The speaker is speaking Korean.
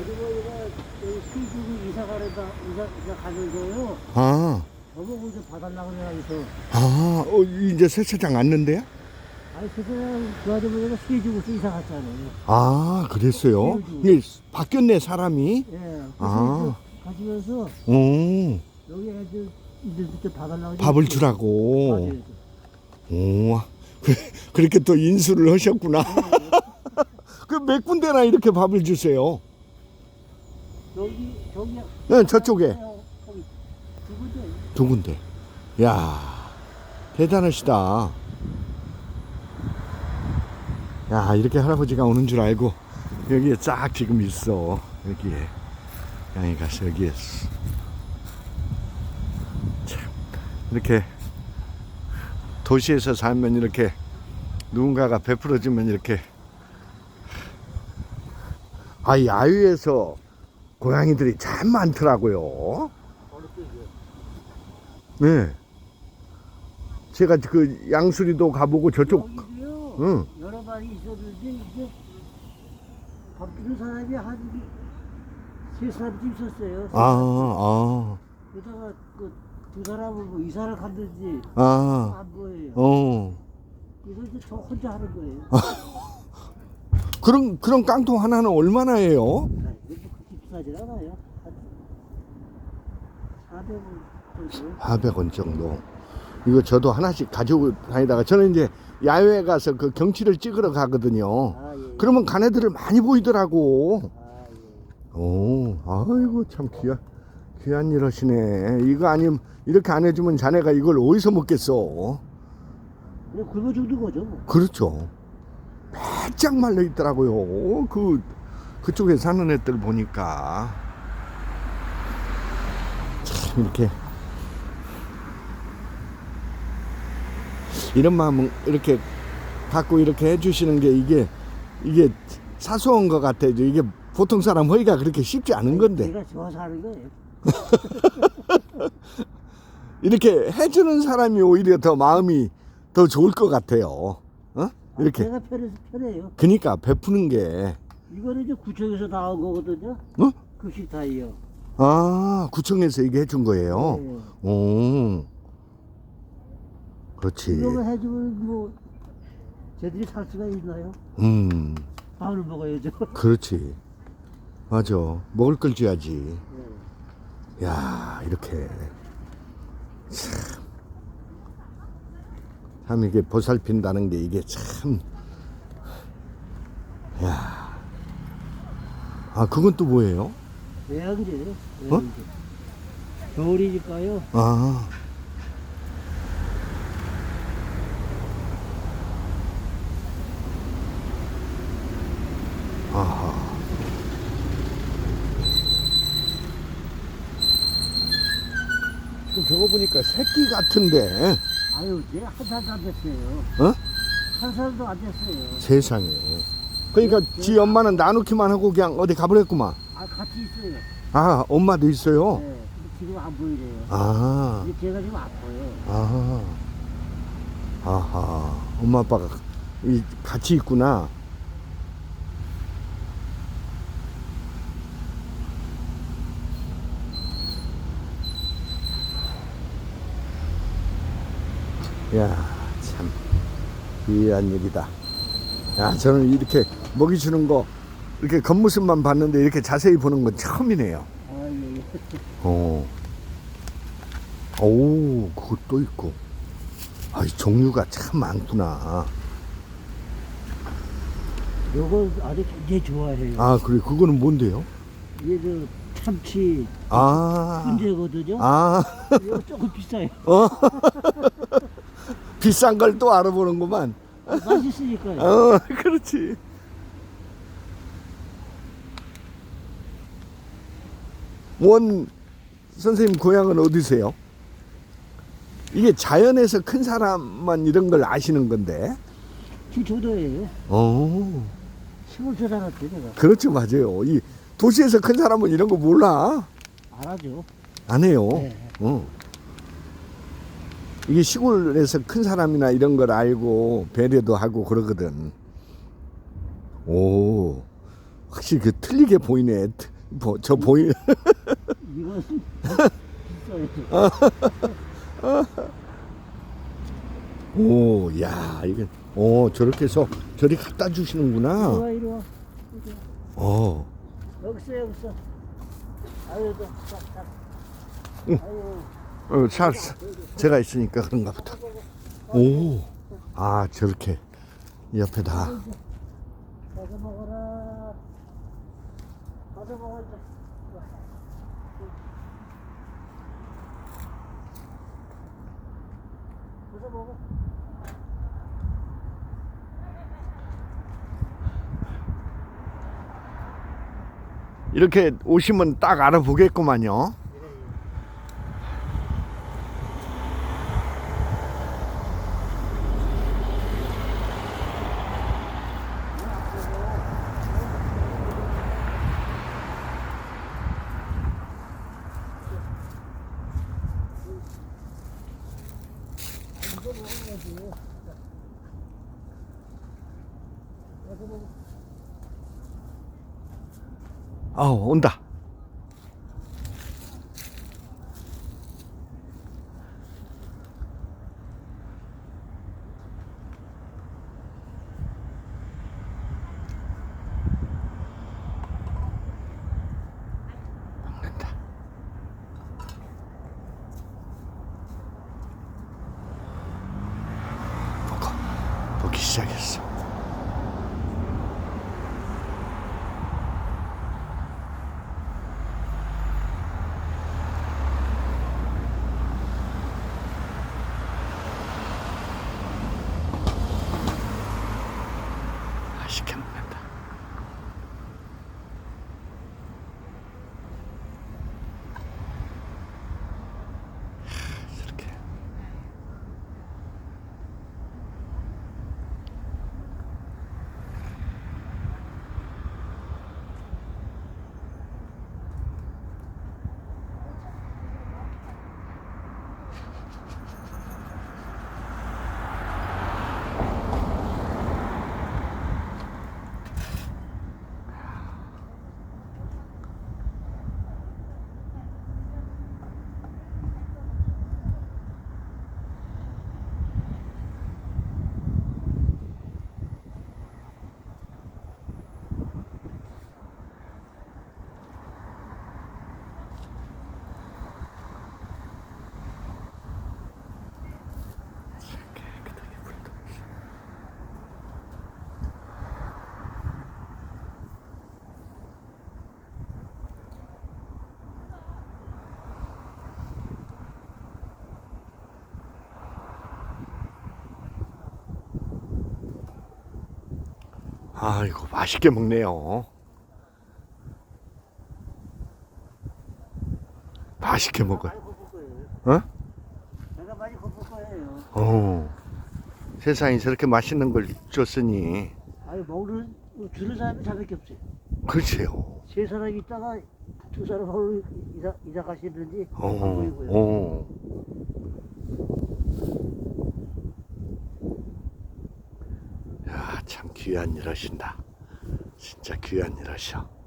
아주머니가 여기 시주구 이사 가려다 이사 이사 가면서요. 아, 저보고 좀 봐달라고 그래가지고. 아, 어, 이제 세차장 왔는데요? 아니 그냥 그 아주머니가 시주구서 이사 갔잖아요. 아, 그랬어요? 이게 바뀌었네, 사람이. 예. 그래서 아. 이제 가시면서 오, 여기 애들 이들부터 봐달라고. 밥을 이렇게. 주라고. 맞아요. 오, 그, 그렇게 또 인수를 하셨구나. 그 몇 군데나 이렇게 밥을 주세요. 여기 저기. 네, 저쪽에. 거기 두 군데. 두 군데. 야 대단하시다. 야, 이렇게 할아버지가 오는 줄 알고 여기에 쫙 지금 있어. 여기에. 양이 가서 여기에. 참, 이렇게 도시에서 살면 이렇게 누군가가 베풀어주면 이렇게 아, 야유에서 고양이들이 참 많더라고요. 네. 제가 그 양수리도 가보고 저쪽, 여기도요. 응. 여러 마리 있었는데 이게 밥 주는 사람이 한세 사람쯤 있었어요. 아, 아, 그러다가 그 두 사람은 뭐 이사를 갔는지 아, 안 보여요. 어. 그래서 이제 저 혼자 하는 거예요. 그런, 그런 깡통 하나는 얼마나 해요? 비싸진 않아요. 한 400원 정도. 400원 정도. 이거 저도 하나씩 가지고 다니다가 저는 이제 야외에 가서 그 경치를 찍으러 가거든요. 아, 예. 그러면 간 애들을 많이 보이더라고. 아, 예. 오, 아이고, 참 귀한, 귀한 일 하시네. 이거 아니면, 이렇게 안 해주면 자네가 이걸 어디서 먹겠어? 굶어 죽는 거죠. 뭐. 그렇죠. 바짝 말려 있더라고요. 그 그쪽에 사는 애들 보니까 참 이렇게 이런 마음은 이렇게 갖고 이렇게 해주시는 게 이게 이게 사소한 것 같아요. 이게 보통 사람 허리가 그렇게 쉽지 않은 건데 내가 좋아서 하는 거예요. 이렇게 해주는 사람이 오히려 더 마음이 더 좋을 것 같아요. 어? 이렇게 내가 편해서 편해요. 그니까 베푸는 게 이거는 이제 구청에서 나온 거거든요. 어? 급식 타이어. 아, 구청에서 얘기해 준 거예요. 네. 오. 그렇지. 이거만 해주면 뭐 쟤들이 살 수가 있나요? 음, 밥을 먹어야죠. 그렇지. 맞아. 먹을 걸 줘야지. 네. 야, 이렇게. 참. 참, 이게 보살핀다는 게 이게 참. 야. 아, 그건 또 뭐예요? 외양제예요. 어? 외양제. 겨울이니까요. 아. 아하. 또 저거 보니까 새끼 같은데, 아유, 이제 한 살도 안 됐어요. 어? 한 살도 안 됐어요. 세상에. 그러니까 지 엄마는 나누기만 하고 그냥 어디 가버렸구만. 아, 같이 있어요. 아, 엄마도 있어요? 네. 근데 지금 안 보이래요. 아, 이제 제가 지금 아파요. 아, 아하. 엄마 아빠가 이 같이 있구나. 야, 참 귀한 일이다. 야, 저는 이렇게 먹이 주는 거 이렇게 겉모습만 봤는데 이렇게 자세히 보는 건 처음이네요. 아, 예, 예. 어. 오, 그것도 있고. 아, 이 종류가 참 많구나. 요거 아주 굉장히 좋아해요. 아, 그래. 그거는 뭔데요? 이게 저 참치 아. 훈제거든요. 아, 이거 조금 비싸요. 어. 비싼 걸 또 알아보는구만. 맛있으니까요. 어, 그렇지. 원 선생님 고향은 어디세요? 이게 자연에서 큰 사람만 이런 걸 아시는 건데. 충청도예요. 어. 시골 살아갔대 내가. 그렇죠, 맞아요. 이 도시에서 큰 사람은 이런 거 몰라. 알아죠. 안 해요. 네. 어. 이게 시골에서 큰 사람이나 이런 걸 알고 배려도 하고 그러거든. 오. 하, 확실히 그 틀리게 보이네. 저 보이. 오, 야, 이게, 오, 저렇게 해서 저리 갖다 주시는구나. 이리 와, 이리 와. 어, 여기 있어, 여기 있어. 아유, 너, 자, 자. 응. 아유, 어, 잘, 제가 있으니까 그런가 보다. 오, 아, 저렇게 옆에다. 가서 먹어라. 가서 먹어, 이제. 가서 이렇게 오시면 딱 알아보겠구만요. 아우, 온다. 시작했어. 맛있게 먹는다. 하, 이렇게. 깨끗하게 불도 없이. 아이고 맛있게 먹네요. 맛있게 먹어요. 어? 내가 많이 걷을 거예요. 어. 세상에 저렇게 맛있는 걸 줬으니 아유, 먹는, 주는 사람이 자밖에 없어요. 글쎄요. 세 사람이 있다가 두 사람 하루 이사, 이사 가시는지 안 어, 보이고요. 어. 야, 참 귀한 일 하신다. 진짜 귀한 일 하셔.